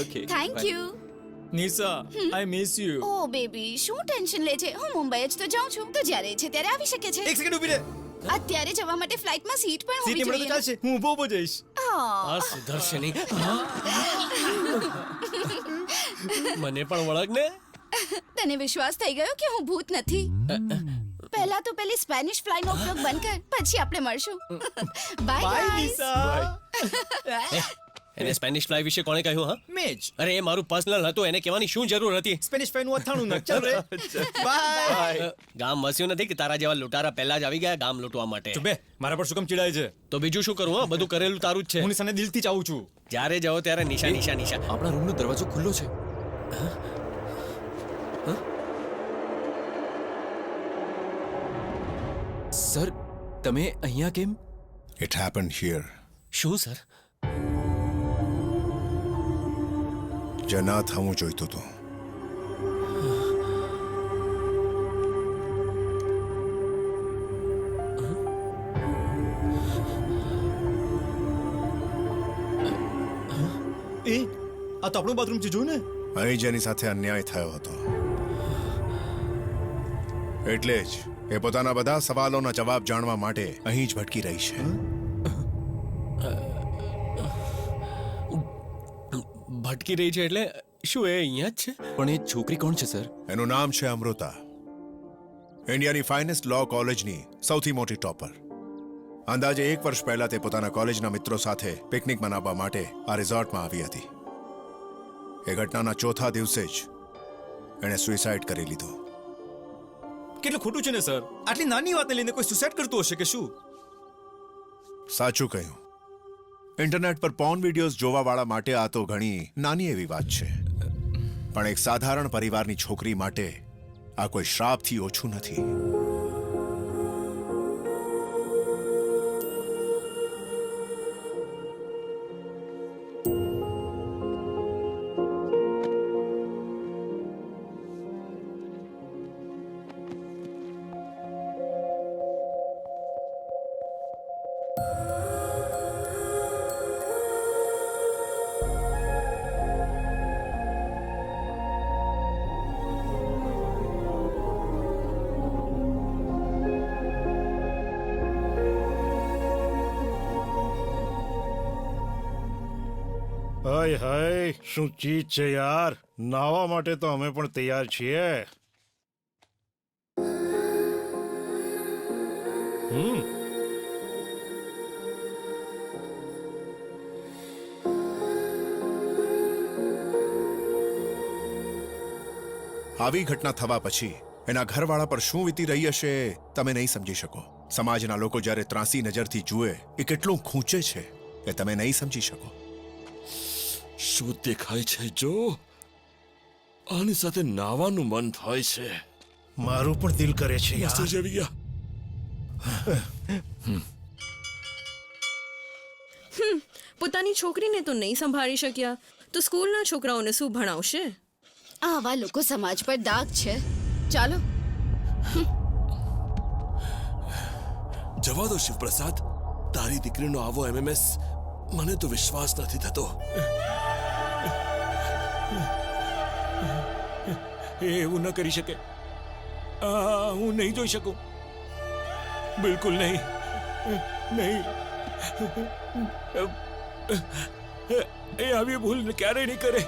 Okay thank you Nisha I miss you oh baby શું tension લે છે? હું મુંબઈ જ તો જાઉં છું. તો જ્યારે છે ત્યારે આવી શકે છે. એક સેકન્ડ ઊભી રહે. અત્યારે જવા માટે ફ્લાઇટમાં સીટ પણ સીટી હોવી જોઈએ. સીટ ચાલશે. હું ઊભો ઊભો જઈશ. આ સુદર્શની. મને પણ વળગ ને? તને વિશ્વાસ થઈ ગયો કે હું ભૂત નથી? પહેલા તો પેલી સ્પેનિશ ફ્લાયનો ઉપયોગ બંધ કર પછી આપણે મળશું. બાય બાય નિશા એને સ્પેનિશ ફ્લાય વિશે કોણે કહ્યું હા? મેજ અરે એ મારું પર્સનલ હતું એને કહેવાની શું જરૂર હતી? સ્પેનિશ ફાઈન અથાણું નાખ. ચાલ રે. બાય ગામ વસ્યું નથી કે તારા જેવા લૂંટારા પહેલા જ આવી ગયા ગામ લૂંટવા માટે? ચુપ બે મારા પર શું કેમ ચીડાય છે? તો બીજું શું કરું હા? બધું કરેલું તારું જ છે. હું નિશાને દિલથી ચાહું છું. જ્યારે જાઓ ત્યારે નિશા નિશા નિશા. આપણા રૂમનો દરવાજો ખુલ્લો છે. સર તમે અહીંયા કેમ? ઇટ happened હિયર શું સર જે હું હતો હતું એ આ તો આપણું બાથરૂમ છે જોયું ને? અહીં જેની સાથે અન્યાય થયો હતો. એટલે જ એ પોતાના બધા સવાલોના જવાબ જાણવા માટે અહીં જ ભટકી રહી છે. ભટકી રહી છે એટલે શું એ અહીંયા જ છે? પણ એ છોકરી કોણ છે સર? એનું નામ છે અમૃતા. ઇન્ડિયાની ફાઇનેસ્ટ લો કોલેજની સૌથી મોટી ટોપર અંદાજે એક વર્ષ પહેલા તે પોતાના કોલેજના મિત્રો સાથે પિકનિક મનાવવા માટે આ રિઝોર્ટમાં આવી હતી. એ ઘટનાના ચોથા દિવસે જ એણે સુઇસાઇડ કરી લીધો. કેટલું ખોટું છે ને સર? આટલી નાની વાતને લઈને કોઈ સુસાઇડ કરતું હશે કે શું? સાચું કહ્યું. ઇન્ટરનેટ પર પોર્ન વિડીયોઝ જોવાવાળા માટે આ તો ઘણી નાની એવી વાત છે. પણ એક સાધારણ પરિવારની છોકરી માટે આ કોઈ શ્રાપથી ઓછું નથી. હાય હાય, શું ચીજ છે યાર? નાવા માટે તો અમે પણ તૈયાર છીએ. હમ. આવી ઘટના થવા પછી એના ઘરવાળા પર શું વીતી રહી હશે, તમે નહીં સમજી શકો. સમાજના લોકો જ્યારે ત્રાસી નજરથી જુએ એ કેટલું ખૂંચે છે, એ તમે નહીં સમજી શકો. શું દેખાય છે જો? આની સાથે નાવાનું મન થાય છે. મારું પણ દિલ કરે છે યાર. આવી ગયા. પોતાની છોકરીને તો નહીં સંભાળી શક્યા. તો સ્કૂલના છોકરાઓને શું ભણાવશે? આવા લોકો સમાજ પર દાગ છે. ચાલો. જવા દો શિવપ્રસાદ. તારી દીકરીનો આવો એમએમએસ મને તો વિશ્વાસ નથી થતો એ એવું ન કરી શકે. હું નહીં જોઈ શકું. બિલકુલ નહીં. નહીં. એ આવી ભૂલ ક્યારેય નહીં કરે.